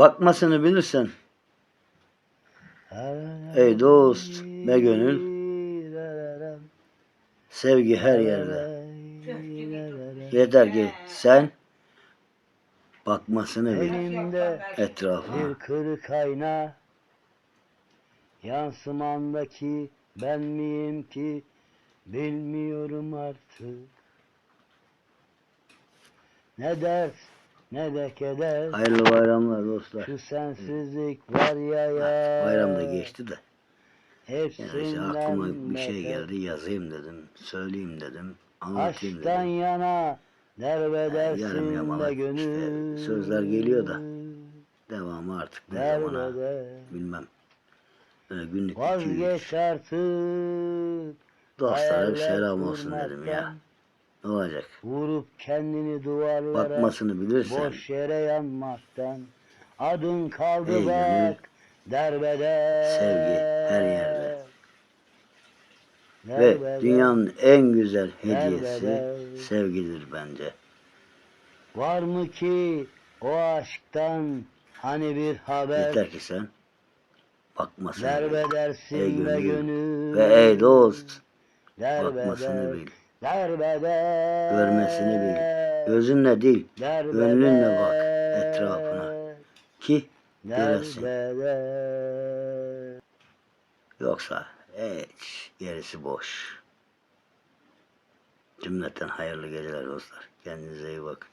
Bakmasını bilirsen. Ey dost be gönül. Sevgi her yerde. Yeter ki sen bakmasını bil. Etrafına. bir kırık ayna Yansımandaki ben miyim ki bilmiyorum artık. Ne dert ne de keder Hayırlı bayramlar dostlar. Şu sensizlik var ya ya Bayram da geçti de. Yani Hepsinden işte aklıma bir şey geldi yazayım dedim. Söyleyeyim dedim. Anlatayım Aşktan dedim. yana derbedersin yarım yamalak işte sözler geliyor da. Devamı artık ne zamana bilmem. Öyle günlük. Vazgeç artık Dostlara bir selam olsun dedim ya. Ne olacak? Vurup kendini duvarlara Bakmasını bilirsen Boş yere yanmaktan Adın kaldı Ey bak Derbeder sevgi her yerde. ve Derbeder, dünyanın en güzel hediyesi Derbeder. sevgidir bence. Var mı ki o aşktan Hani bir haber Yeter ki sen bakmasını bil. Derbedersin Ey be gönül gönül ve ey dost Derbeder, bakmasını bil. Görmesini bil. Gözünle değil gönlünle bak etrafına. ki göresin. Yoksa hiç gerisi boş. Cümleten hayırlı geceler dostlar. Kendinize iyi bakın.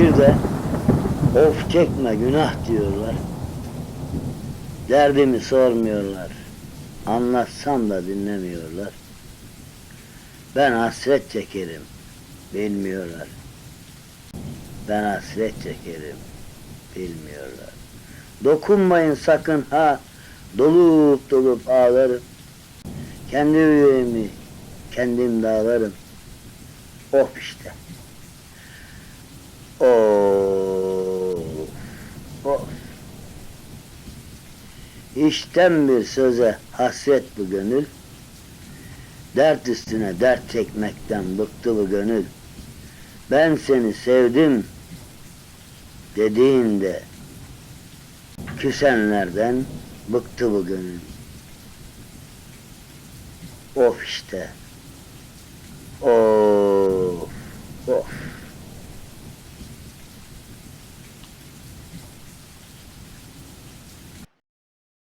Bir de of çekme günah diyorlar. Derdimi sormuyorlar. Anlatsam da dinlemiyorlar. Ben hasret çekerim. Bilmiyorlar. Ben hasret çekerim. Bilmiyorlar. Dokunmayın sakın ha. Dolup dolup ağlarım. Kendi yüreğimi kendim dağlarım. Of işte. Of. Of. İşten bir söze hasret bu gönül. Dert üstüne dert çekmekten bıktı bu gönül. Ben seni sevdim dediğinde küsenlerden bıktı bu gönül. Of işte. Of.